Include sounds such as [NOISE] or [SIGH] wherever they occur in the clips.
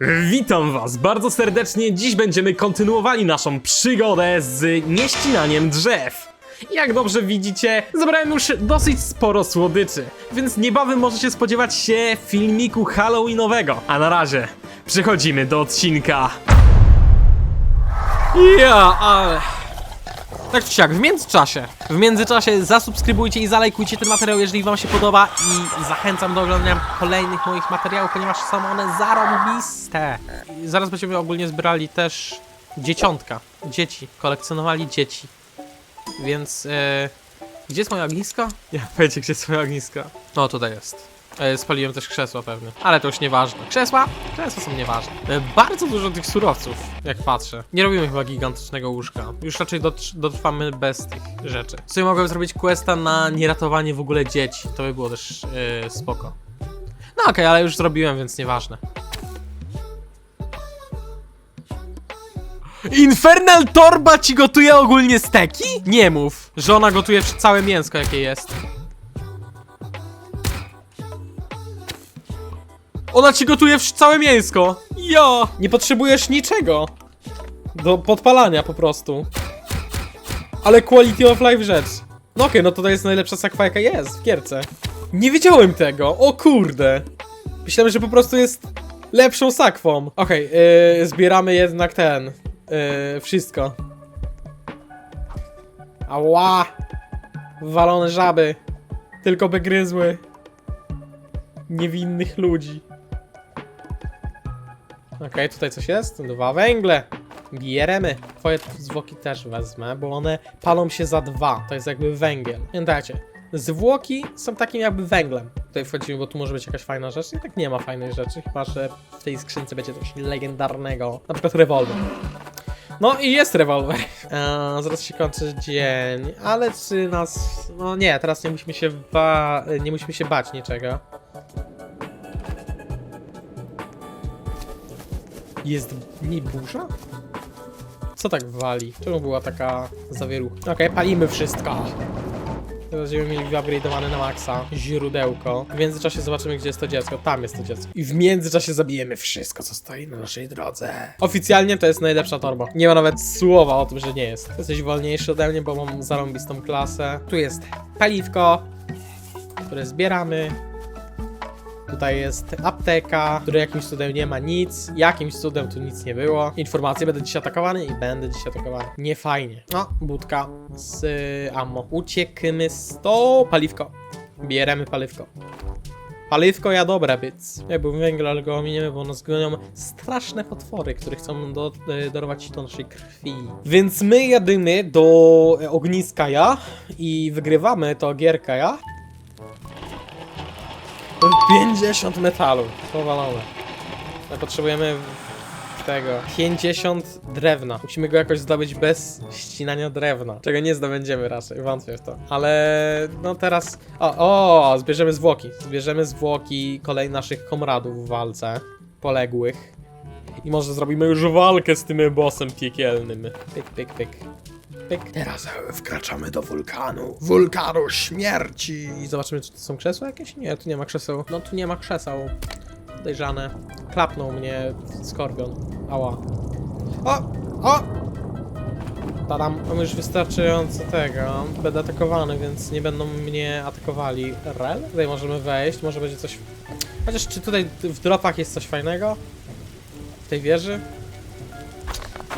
Witam was bardzo serdecznie. Dziś będziemy kontynuowali naszą przygodę z nieścinaniem drzew. Jak dobrze widzicie, zebrałem już dosyć sporo słodyczy, więc niebawem możecie spodziewać się filmiku halloweenowego. A na razie przechodzimy do odcinka. Ja, ale... Tak czy siak, w międzyczasie, w międzyczasie zasubskrybujcie i zalajkujcie ten materiał, jeżeli wam się podoba i zachęcam do oglądania kolejnych moich materiałów, ponieważ są one zarąbiste. I zaraz będziemy ogólnie zbierali też dzieciątka, dzieci, kolekcjonowali dzieci. Więc, e, gdzie jest moje ognisko? Ja powiecie, gdzie jest moje ognisko. No, tutaj jest. E, Spaliłem też krzesła pewnie, ale to już nieważne. Krzesła? Krzesła są nieważne. E, Bardzo dużo tych surowców, jak patrzę. Nie robimy chyba gigantycznego łóżka. Już raczej dotr- dotrwamy bez tych rzeczy. Sobie mogłem zrobić questa na nieratowanie w ogóle dzieci. To by było też e, spoko. No okej, ale już zrobiłem, więc nieważne. Infernal Torba ci gotuje ogólnie steki? Nie mów, że ona gotuje całe mięsko jakie jest. Ona ci gotuje całe mięsko. Jo! Nie potrzebujesz niczego. Do podpalania po prostu. Ale quality of life rzecz. No okej, no to jest najlepsza sakwa jaka jest w gierce. Nie wiedziałem tego, o kurde. Myślałem, że po prostu jest lepszą sakwą. Okej, yy, zbieramy jednak ten. Yy, wszystko. Ała! Walone żaby. Tylko by gryzły. Niewinnych ludzi. Okej, tutaj coś jest? Dwa węgle. Bieremy. Twoje zwłoki też wezmę, bo one palą się za dwa. To jest jakby węgiel. Pamiętajcie, zwłoki są takim jakby węglem. Tutaj wchodzimy, bo tu może być jakaś fajna rzecz. I tak nie ma fajnej rzeczy, chyba że w tej skrzynce będzie coś legendarnego. Na przykład rewolwer. No i jest rewolwer. Eee, [LAUGHS] zaraz się kończy dzień, ale czy nas... No nie, teraz nie musimy się ba... nie musimy się bać niczego. Jest nie burza? Co tak wali? Czemu była taka zawierucha? Okej, palimy wszystko. Będziemy mieli upgrade'owane na maksa źródełko. W międzyczasie zobaczymy, gdzie jest to dziecko. Tam jest to dziecko. I w międzyczasie zabijemy wszystko, co stoi na naszej drodze. Oficjalnie to jest najlepsza torba. Nie ma nawet słowa o tym, że nie jest. Jesteś wolniejszy ode mnie, bo mam zarąbistą klasę. Tu jest paliwko, które zbieramy. Tutaj jest apteka, której jakimś cudem nie ma nic. Jakimś cudem tu nic nie było. Informacje, będę dziś atakowany i będę dziś atakowany. Nie fajnie. No, budka z y, ammo. Uciekmy z to paliwko. Bieremy paliwko. Paliwko ja dobre być. Ja był węgiel, ale go ominiemy, bo nas gonią straszne potwory, które chcą do, y, dorwać do naszej krwi. Więc my jadymy do e, ogniska ja i wygrywamy to gierka ja. 50 metalu. Powalone. Ale potrzebujemy tego. 50 drewna. Musimy go jakoś zdobyć bez ścinania drewna. Czego nie zdobędziemy raczej, wątpię w to. Ale no teraz. O, o, zbierzemy zwłoki. Zbierzemy zwłoki kolei naszych komradów w walce. Poległych. I może zrobimy już walkę z tym bossem piekielnym. Pyk, pyk, pyk. Pyk. Teraz e, wkraczamy do wulkanu. Wulkanu śmierci. I zobaczymy, czy tu są krzesła jakieś? Nie, tu nie ma krzeseł. No tu nie ma krzeseł. Podejrzane. Klapnął mnie skorpion. Ała. O! O! Tadam, mam już wystarczająco tego. Będę atakowany, więc nie będą mnie atakowali. Rel? Tutaj możemy wejść, może będzie coś... Chociaż czy tutaj w dropach jest coś fajnego? W tej wieży?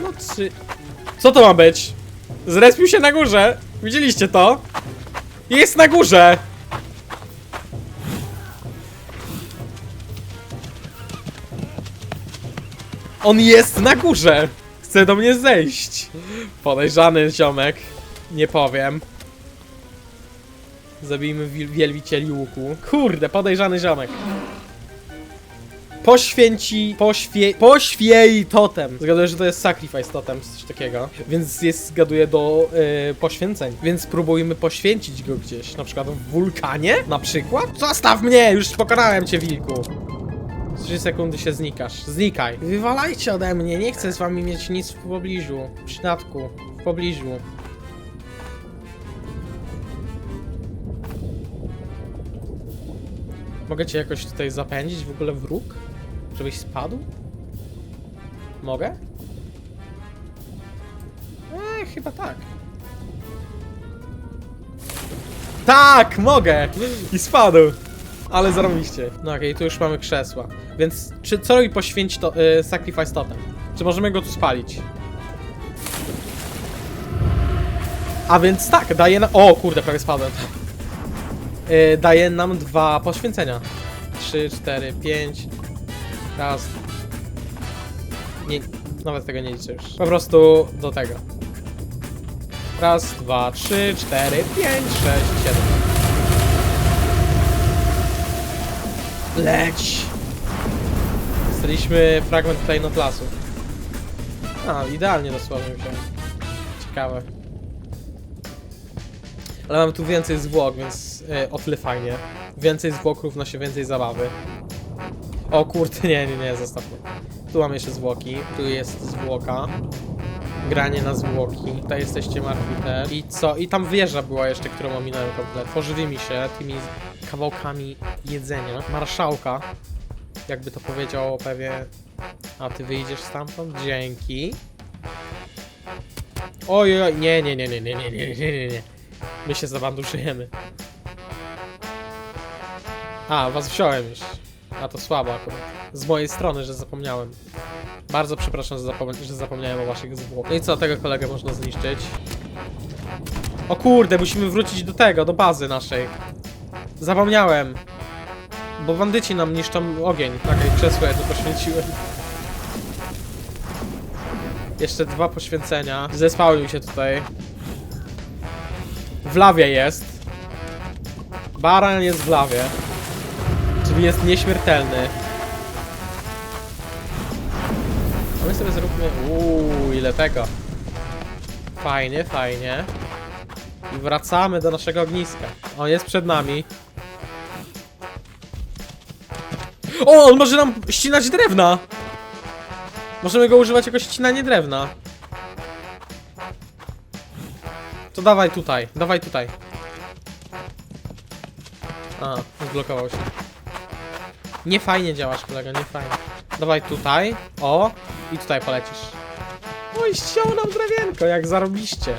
No czy... Co to ma być? Zrespił się na górze. Widzieliście to? Jest na górze. On jest na górze. Chce do mnie zejść. Podejrzany ziomek. Nie powiem. Zabijmy wielbicieli łuku. Kurde, podejrzany ziomek. Poświęci, poświe, poświej totem. Zgaduję, że to jest sacrifice totem, coś takiego. Więc jest, zgaduję do y, poświęceń. Więc próbujmy poświęcić go gdzieś. Na przykład w wulkanie? Na przykład? Zostaw mnie! Już pokonałem cię, wilku. 3 sekundy się znikasz. Znikaj. Wywalajcie ode mnie, nie chcę z wami mieć nic w pobliżu. W przydatku. W pobliżu. Mogę cię jakoś tutaj zapędzić w ogóle w róg? Żebyś spadł? Mogę? Eee, chyba tak. Tak, mogę! I spadł. Ale zarobiście. No okej, tu już mamy krzesła. Więc czy co robi poświęć to, y, Sacrifice Totem? Czy możemy go tu spalić? A więc tak, daje nam... O kurde, prawie spadłem. Y, daje nam dwa poświęcenia. Trzy, cztery, pięć. Raz. Nie, nawet tego nie liczę już. Po prostu do tego. Raz, dwa, trzy, cztery, pięć, sześć, siedem. Leć! Dostaliśmy fragment klejnotlasu. A, idealnie dosłownie wziąłem. Ciekawe. Ale mamy tu więcej zwłok, więc e, o tyle fajnie. Więcej zwłok równa się więcej zabawy. O kurde, nie, nie, nie, zostawmy. Tu mamy jeszcze zwłoki, tu jest zwłoka. Granie na zwłoki. Tutaj jesteście martwi też. I co? I tam wieża była jeszcze, którą ominąłem komplet. Pożywi mi się tymi kawałkami jedzenia. Marszałka, jakby to powiedział pewnie. A ty wyjdziesz stamtąd? Dzięki. Oj, oj, nie, nie, nie, nie, nie, nie, nie, nie, nie, nie. My się zabanduszyjemy. A, was wziąłem już. A to słabo akurat. Z mojej strony, że zapomniałem. Bardzo przepraszam, że, zapom że zapomniałem o waszych zwłokach. No i co, tego kolegę można zniszczyć? O kurde, musimy wrócić do tego, do bazy naszej. Zapomniałem. Bo bandyci nam niszczą ogień. Takie krzesło ja tu poświęciłem. Jeszcze dwa poświęcenia. Zespały mi się tutaj. W lawie jest. Baran jest w lawie. Jest nieśmiertelny. A my sobie zróbmy... Uuu, ile tego. Fajnie, fajnie. I wracamy do naszego ogniska. On jest przed nami. O, on może nam ścinać drewna! Możemy go używać jako ścinanie drewna. To dawaj tutaj, dawaj tutaj. A, zblokował się. Nie fajnie działasz, kolega, nie fajnie. Dawaj tutaj, o, i tutaj polecisz. Oj, ściął nam drewienko, jak zarobiście.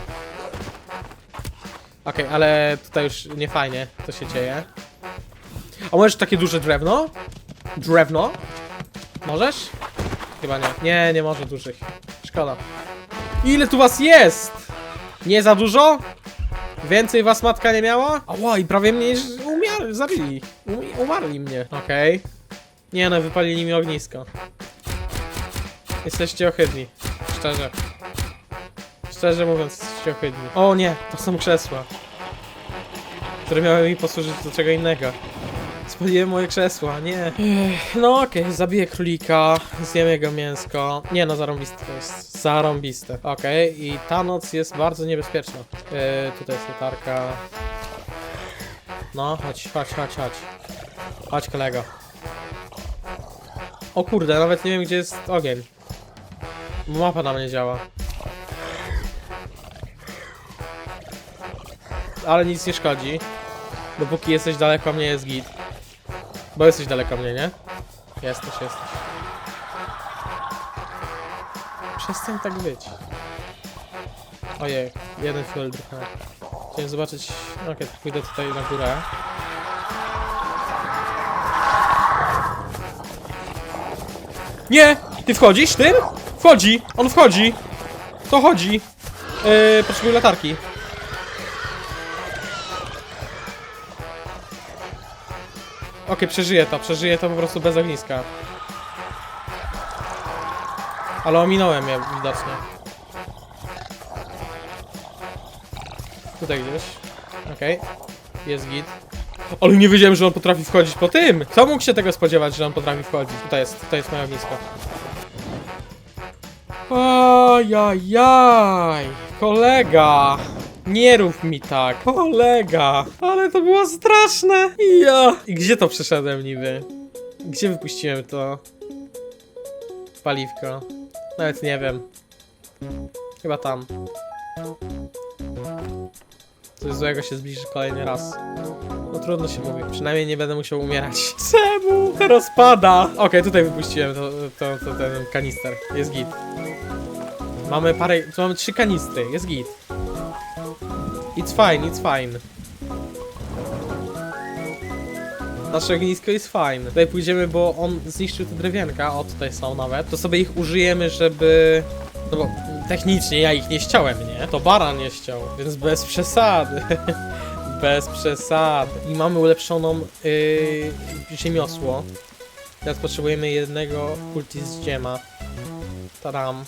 Okej, ale tutaj już nie fajnie to się dzieje. A możesz takie duże drewno? Drewno? Możesz? Chyba nie. Nie, nie może dużych. Szkoda. Ile tu was jest? Nie za dużo? Więcej was matka nie miała? Ała, i prawie mnie umiar zabili. Um umarli mnie. Okej. Nie no, wypalili mi ognisko. Jesteście ohydni. Szczerze. Szczerze mówiąc, jesteście ohydni. O nie, to są krzesła. Które miały mi posłużyć do czego innego. Spaliłem moje krzesła, nie. Ech, No okej, zabiję królika, zjem jego mięsko. Nie no, zarąbiste to jest. Zarąbiste. Okej, i ta noc jest bardzo niebezpieczna. Yy, tutaj jest latarka. No, chodź, chodź, chodź, chodź. Chodź kolego. O kurde, nawet nie wiem gdzie jest ogień. Mapa nam nie działa. Ale nic nie szkodzi. Dopóki jesteś daleko mnie jest git. Bo jesteś daleko mnie, nie? Jesteś, jesteś. Przestań tak być. Ojej, jeden fuel. Chciałem zobaczyć... Okej, to pójdę tutaj na górę. Nie! Ty wchodzisz tym? Wchodzi! On wchodzi! To chodzi! Yy, potrzebuję latarki. Okej, przeżyję to, przeżyję to po prostu bez ogniska. Ale ominąłem je widocznie. Tutaj gdzieś. Okej. Jest git. Ale nie wiedziałem, że on potrafi wchodzić po tym! Kto mógł się tego spodziewać, że on potrafi wchodzić? Tutaj jest, tutaj jest moje ognisko. Ajajaj! Kolega! Nie rób mi tak, kolega! Ale to było straszne! Ja! I gdzie to przeszedłem niby? Gdzie wypuściłem to? Paliwko. Nawet nie wiem. Chyba tam. Coś złego się zbliży kolejny raz. No trudno się mówi. Przynajmniej nie będę musiał umierać. [LAUGHS] Czemu teraz pada. Okej, tutaj wypuściłem to, to, to, ten kanister. Jest git. Mamy parę, tu mamy trzy kanistry, jest git. It's fine, it's fine. Nasze ognisko jest fajne. Tutaj pójdziemy, bo on zniszczył te drewienka, o tutaj są nawet. To sobie ich użyjemy, żeby... No bo technicznie ja ich nie ściąłem, nie? To baran nie ściął, więc bez przesady. [LAUGHS] bez przesady. I mamy ulepszoną yy, ziemiosło. Teraz potrzebujemy jednego kultist ziema. Taram.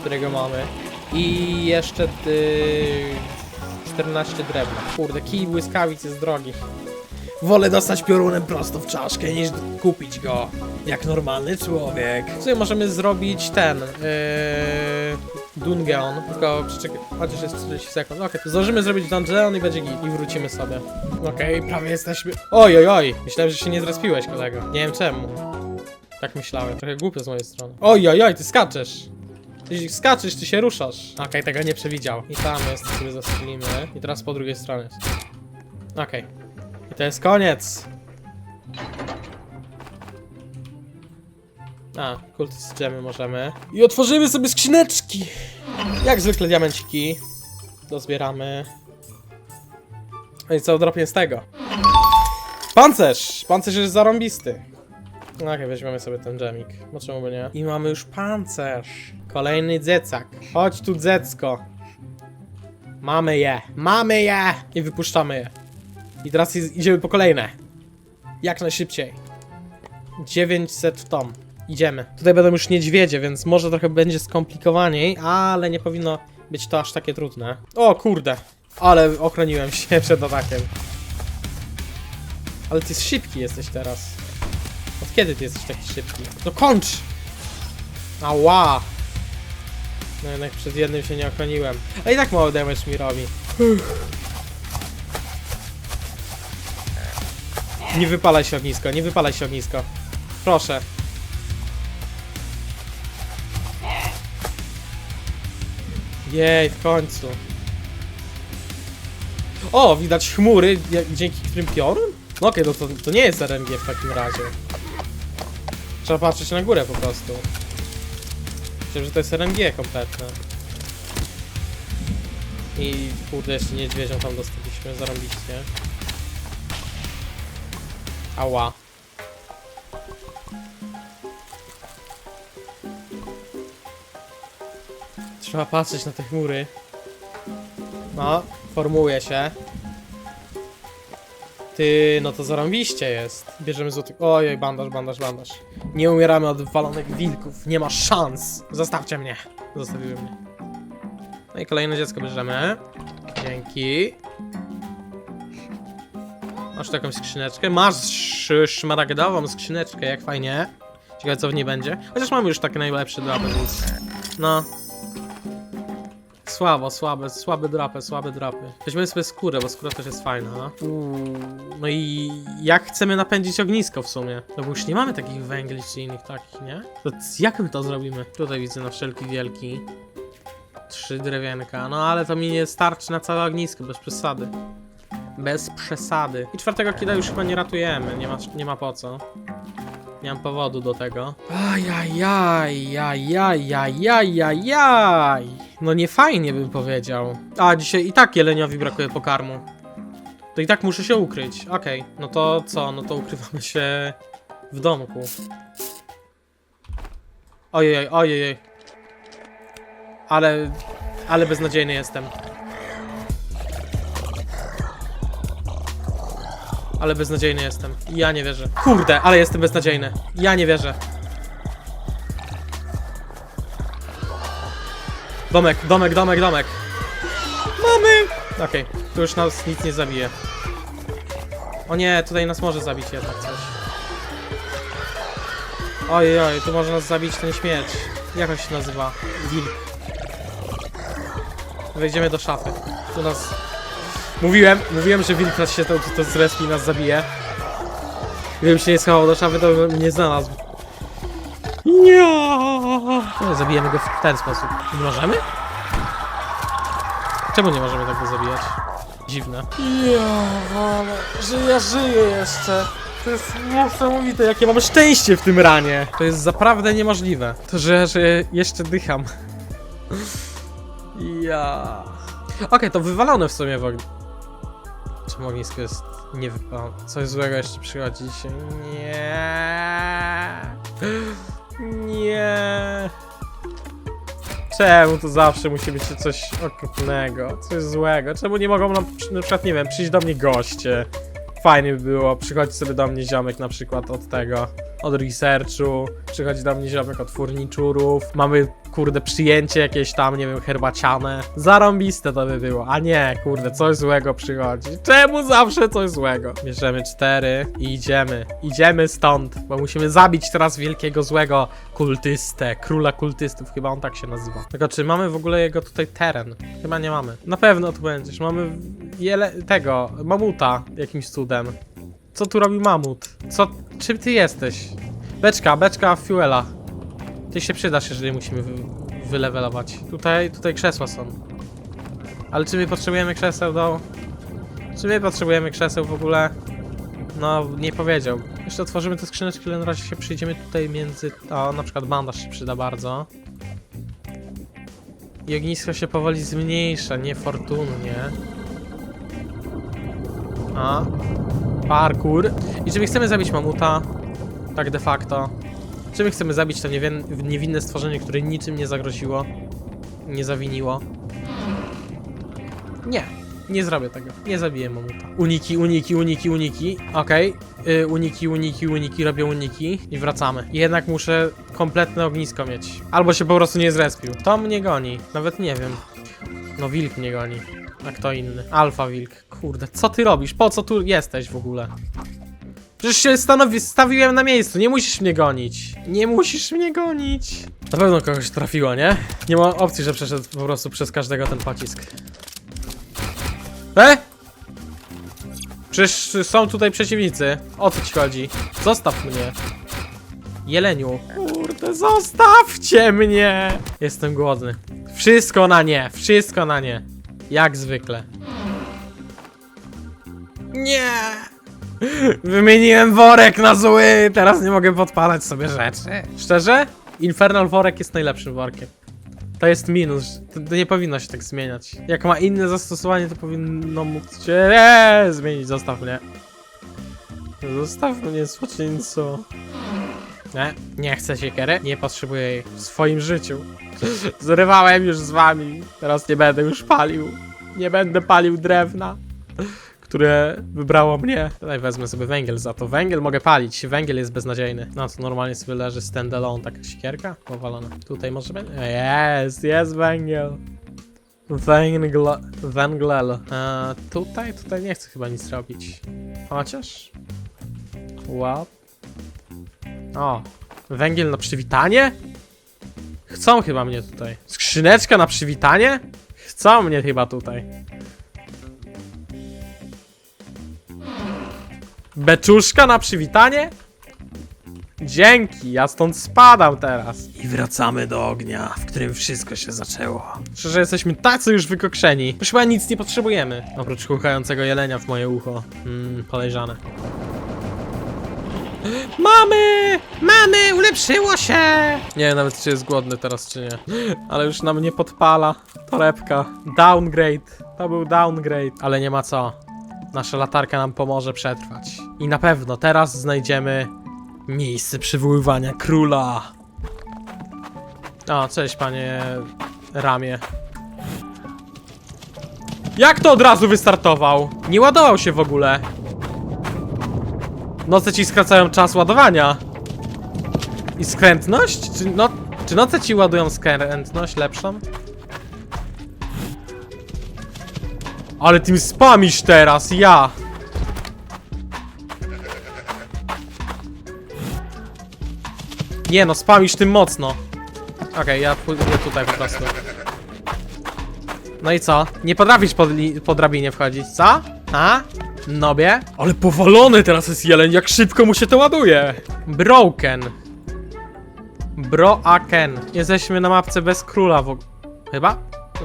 Którego mamy. I jeszcze yy, 14 drewna. Kurde, kij błyskawic jest drogi. Wolę dostać piorunem prosto w czaszkę, niż kupić go jak normalny człowiek. Sobie możemy zrobić ten yy, Dungeon, tylko przeczekaj, chociaż jest 40 sekund. Okej, zdążymy zrobić Dungeon i będzie git i wrócimy sobie. Okej, prawie jesteśmy... Oj, oj, oj, myślałem, że się nie zrespiłeś, kolego. Nie wiem czemu. Tak myślałem, trochę głupio z mojej strony. Oj, oj, oj, ty skaczesz. Ty skaczesz, ty się ruszasz. Okej, tego nie przewidział. I tam jest, sobie zastrzelimy. I teraz po drugiej stronie. Okej. I to jest koniec. A, kultys dżemy możemy. I otworzymy sobie skrzyneczki. Jak zwykle diamenciki. Dozbieramy. No i co, dropię z tego. Pancerz! Pancerz jest zarąbisty. No Okej, weźmiemy sobie ten dżemik. No czemu by nie? I mamy już pancerz. Kolejny dzecak. Chodź tu dzecko. Mamy je. Mamy je! I wypuszczamy je. I teraz idziemy po kolejne. Jak najszybciej. 900 tom. Idziemy. Tutaj będą już niedźwiedzie, więc może trochę będzie skomplikowaniej, ale nie powinno być to aż takie trudne. O kurde. Ale ochroniłem się [LAUGHS] przed atakiem. Ale ty szybki jesteś teraz. Od kiedy ty jesteś taki szybki? No kończ! Ała! No jednak przed jednym się nie ochroniłem. A i tak mało damage mi robi. Nie wypalaj się ognisko, nie wypalaj się ognisko. Proszę. Jej, w końcu. O, widać chmury, dzięki którym piorun? No okej, no to, to nie jest RNG w takim razie. Trzeba patrzeć na górę po prostu. Myślę, że to jest RNG kompletne. I kurde, jeszcze niedźwiedzią tam dostaliśmy, zarąbiście. Ała. Trzeba patrzeć na te chmury. No, formuje się. Ty, no to zarąbiście jest. Bierzemy złoty... Ojej, bandaż, bandaż, bandaż. Nie umieramy od walonych wilków. Nie ma szans. Zostawcie mnie. Zostawiły mnie. No i kolejne dziecko bierzemy. Dzięki. Masz tu jakąś skrzyneczkę? Masz sz- szmaragdową skrzyneczkę, jak fajnie. Ciekawe co w niej będzie. Chociaż mamy już takie najlepsze drapy, więc... No. Słabo, słabe, słabe drapy, słabe drapy. Weźmiemy sobie skórę, bo skóra też jest fajna. Uuu. No i jak chcemy napędzić ognisko w sumie? No bo już nie mamy takich węgli czy innych takich, nie? To jak my to zrobimy? Tutaj widzę na wszelki wielki. Trzy drewienka, no ale to mi nie starczy na całe ognisko, bez przesady. Bez przesady. I czwartego kida już chyba nie ratujemy, nie ma, nie ma po co. Nie mam powodu do tego. Ajajaj, ajajaj, No nie fajnie bym powiedział. A, dzisiaj i tak jeleniowi brakuje pokarmu. To i tak muszę się ukryć. Okej, no to co? No to ukrywamy się w domku. Ojej, ojej. Ale, ale beznadziejny jestem. Ale beznadziejny jestem. Ja nie wierzę. Kurde, ale jestem beznadziejny. Ja nie wierzę. Domek, domek, domek, domek. Mamy! Okej, tu już nas nic nie zabije. O nie, tutaj nas może zabić jednak coś. Ojej, oj, tu może nas zabić ten śmierć. Jak on się nazywa? Wilk. Wejdziemy do szafy. Tu nas... Mówiłem, mówiłem, że wilk nas się to, to zrespi nas zabije. Gdybym się nie schował do szafy, to bym mnie znalazł. Nie. No, zabijemy go w ten sposób. Nie możemy? Czemu nie możemy tak go zabijać? Dziwne. Ja, ale że ja żyję jeszcze. To jest niesamowite, jakie mam szczęście w tym ranie. To jest zaprawdę niemożliwe. To, że, że jeszcze dycham. Ja. Okej, to wywalone w sumie w ogniu. Czemu ognisko jest nie? Coś złego jeszcze przychodzi dzisiaj. Nie. Nie. Czemu to zawsze musi być coś okropnego, coś złego? Czemu nie mogą nam, na przykład, nie wiem, przyjść do mnie goście? Fajnie by było, przychodzi sobie do mnie ziomek na przykład od tego, od researchu, przychodzi do mnie ziomek od furniczurów, mamy, kurde, przyjęcie jakieś tam, nie wiem, herbaciane. Zarąbiste to by było, a nie, kurde, coś złego przychodzi. Czemu zawsze coś złego? Bierzemy cztery i idziemy. Idziemy stąd, bo musimy zabić teraz wielkiego złego kultystę, króla kultystów, chyba on tak się nazywa. Tylko czy mamy w ogóle jego tutaj teren? Chyba nie mamy. Na pewno tu będziesz, mamy wiele tego, mamuta jakimś cudem. Co tu robi mamut? Co, czym ty jesteś? Beczka, beczka fuela. Ty się przydasz, jeżeli musimy wy, wylewelować. Tutaj, tutaj krzesła są. Ale czy my potrzebujemy krzeseł do... Czy my potrzebujemy krzeseł w ogóle? No, nie powiedział. Jeszcze otworzymy te skrzyneczki, ale na razie się przyjdziemy tutaj między... O, na przykład bandaż się przyda bardzo. I ognisko się powoli zmniejsza, niefortunnie. A. Parkour. I czy my chcemy zabić mamuta? Tak de facto. Czy my chcemy zabić to niewin- niewinne stworzenie, które niczym nie zagroziło? Nie zawiniło? Nie. Nie zrobię tego. Nie zabiję mamuta. Uniki, uniki, uniki, uniki. Okej. Y, uniki, uniki, uniki. Robię uniki. I wracamy. Jednak muszę kompletne ognisko mieć. Albo się po prostu nie zrespił. To mnie goni. Nawet nie wiem. No wilk mnie goni. A kto inny? Alfa wilk. Kurde, co ty robisz? Po co tu jesteś w ogóle? Przecież się stanowi, stawiłem na miejscu, nie musisz mnie gonić. Nie musisz mnie gonić. Na pewno kogoś trafiło, nie? Nie ma opcji, że przeszedł po prostu przez każdego ten pocisk. E? Przecież są tutaj przeciwnicy. O co ci chodzi? Zostaw mnie. Jeleniu. Kurde, zostawcie mnie! Jestem głodny. Wszystko na nie, wszystko na nie. Jak zwykle. Nie! Wymieniłem worek na zły, teraz nie mogę podpalać sobie rzeczy. Szczerze? Infernal worek jest najlepszym workiem. To jest minus, to, to nie powinno się tak zmieniać. Jak ma inne zastosowanie, to powinno móc się zmienić. Zostaw mnie. Zostaw mnie, złoczyńco. Nie, nie chcę siekiery, nie potrzebuję jej w swoim życiu. [LAUGHS] Zrywałem już z wami, teraz nie będę już palił. Nie będę palił drewna, które wybrało mnie. Tutaj wezmę sobie węgiel za to. Węgiel mogę palić, węgiel jest beznadziejny. No to normalnie sobie leży standalone, taka siekierka powalona. Tutaj może będzie? Jest, jest węgiel. Węgle, węglel. Tutaj, tutaj nie chcę chyba nic robić. Chociaż. Wow. O, węgiel na przywitanie? Chcą chyba mnie tutaj. Skrzyneczka na przywitanie? Chcą mnie chyba tutaj. Beczuszka na przywitanie? Dzięki, ja stąd spadam teraz. I wracamy do ognia, w którym wszystko się zaczęło. Szczerze, jesteśmy tacy już wykokszeni. Już chyba nic nie potrzebujemy. Oprócz chuchającego jelenia w moje ucho. Mmm, podejrzane. [GASPS] Mamy! Mamy! Ulepszyło się! Nie wiem nawet, czy jest głodny teraz, czy nie. [GASPS] Ale już nam nie podpala. Torebka. Downgrade. To był downgrade. Ale nie ma co. Nasza latarka nam pomoże przetrwać. I na pewno teraz znajdziemy miejsce przywoływania króla. O, cześć panie ramię. Jak to od razu wystartował? Nie ładował się w ogóle. Noce ci skracają czas ładowania. I skrętność? Czy, no, czy noce ci ładują skrętność lepszą? Ale tym spamisz teraz, ja! Nie no, spamisz tym mocno. Okej, ja pójdę tutaj po prostu. No i co? Nie potrafisz po, po drabinie wchodzić, co? A? Nobie? Ale powalony teraz jest jeleń, jak szybko mu się to ładuje! Broken. Broaken. Jesteśmy na mapce bez króla w og- Chyba?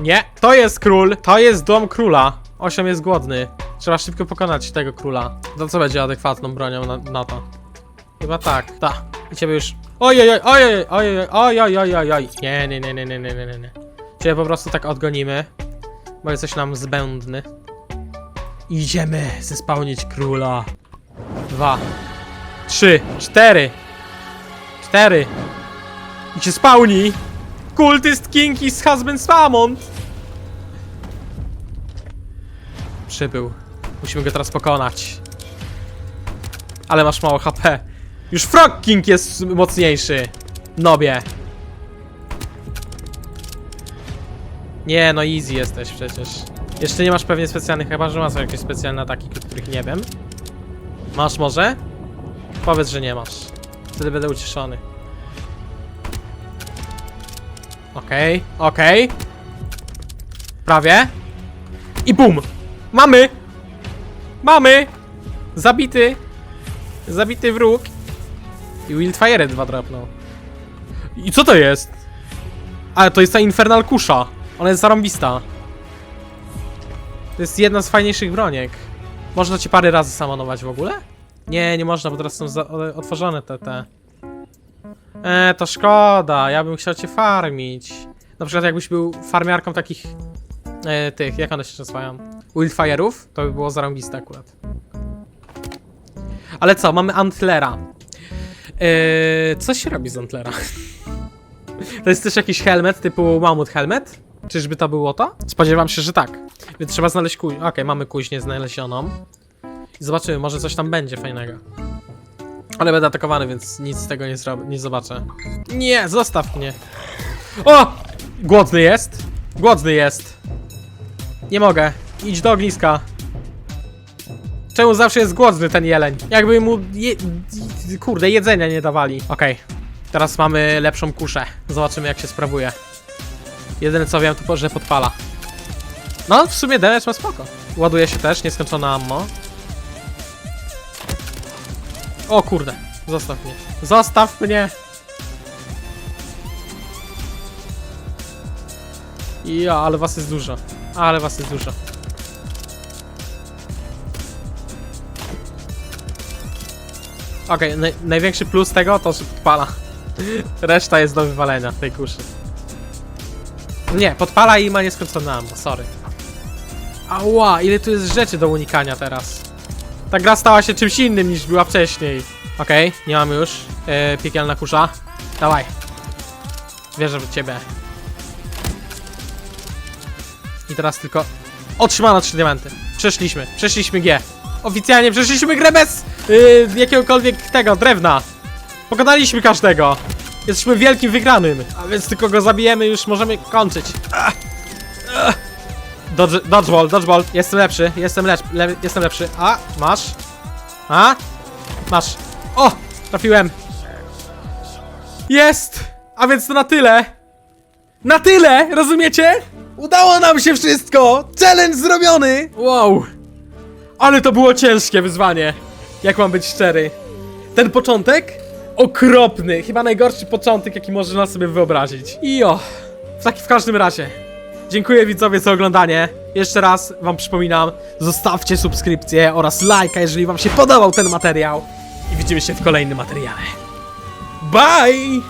Nie, to jest król, to jest dom króla. 8 jest głodny. Trzeba szybko pokonać tego króla. To co będzie adekwatną bronią na, na to? Chyba tak, ta. I ciebie już... Ojej, ojej, ojej, ojej, ojej, ojej. Nie, nie, nie, nie, nie, nie, nie, nie. Ciebie po prostu tak odgonimy. Bo jesteś nam zbędny. Idziemy zespałnić króla. Dwa. Trzy. Cztery. Cztery. I się spałni. Kultyst King i z Husband Spamont. Przybył. Musimy go teraz pokonać. Ale masz mało HP. Już Frog King jest mocniejszy. Nobie. Nie, no easy jesteś przecież. Jeszcze nie masz pewnie specjalnych, chyba że masz jakieś specjalne ataki, których nie wiem. Masz może? Powiedz, że nie masz. Wtedy będę ucieszony. Okej, okej. Prawie. I bum! Mamy! Mamy! Zabity! Zabity wróg. I Wildfire 2 drapnął. I co to jest? Ale to jest ta Infernal Kusza. Ona jest zarąbista. To jest jedna z fajniejszych broniek. Można ci parę razy samonować w ogóle? Nie, nie można, bo teraz są otworzone te te. Eee, to szkoda, ja bym chciał cię farmić. Na przykład jakbyś był farmiarką takich e, tych, jak one się nazywają? Wildfire'ów, to by było zarąbiste akurat. Ale co, mamy Antlera. Eee, co się robi z Antlera? [LAUGHS] to jest też jakiś helmet typu Mamut Helmet? Czyżby to było to? Spodziewam się, że tak. Więc trzeba znaleźć kuźnię. Okej, mamy kuźnię znalezioną. I zobaczymy, może coś tam będzie fajnego. Ale będę atakowany, więc nic z tego nie, nie zobaczę. Nie, zostaw mnie. O! Głodny jest. Głodny jest. Nie mogę. Idź do ogniska. Czemu zawsze jest głodny ten jeleń? Jakby mu je... kurde, jedzenia nie dawali. Okej. Teraz mamy lepszą kuszę. Zobaczymy jak się sprawuje. Jedyne co wiem to, że podpala. No, w sumie damage ma spoko. Ładuje się też, nieskończone ammo. O kurde, zostaw mnie. Zostaw mnie! Ja, ale was jest dużo. Ale was jest dużo. Okej, naj największy plus tego to, że podpala. [LAUGHS] Reszta jest do wywalenia tej kuszy. Nie, podpala i ma nieskończone ammo, sorry. Ała, ile tu jest rzeczy do unikania teraz. Ta gra stała się czymś innym niż była wcześniej. Okej, nie mam już. Yy, piekielna kusza. Dawaj. Wierzę w ciebie. I teraz tylko... Otrzymano 3 diamenty. Przeszliśmy, przeszliśmy G. Oficjalnie przeszliśmy grę bez yy, jakiegokolwiek tego, drewna. Pokonaliśmy każdego. Jesteśmy wielkim wygranym. A więc tylko go zabijemy już możemy kończyć. Dodge, dodgeball, dodgeball. Jestem lepszy, jestem lepszy, le, jestem lepszy. A, masz. A? Masz. O! Trafiłem. Jest! A więc to na tyle. Na tyle, rozumiecie? Udało nam się wszystko! Challenge zrobiony! Wow! Ale to było ciężkie wyzwanie. Jak mam być szczery. Ten początek? Okropny. Chyba najgorszy początek, jaki można sobie wyobrazić. I o. W, taki, w każdym razie. Dziękuję widzowie za oglądanie. Jeszcze raz wam przypominam, zostawcie subskrypcję oraz lajka, jeżeli wam się podobał ten materiał. I widzimy się w kolejnym materiale. Bye!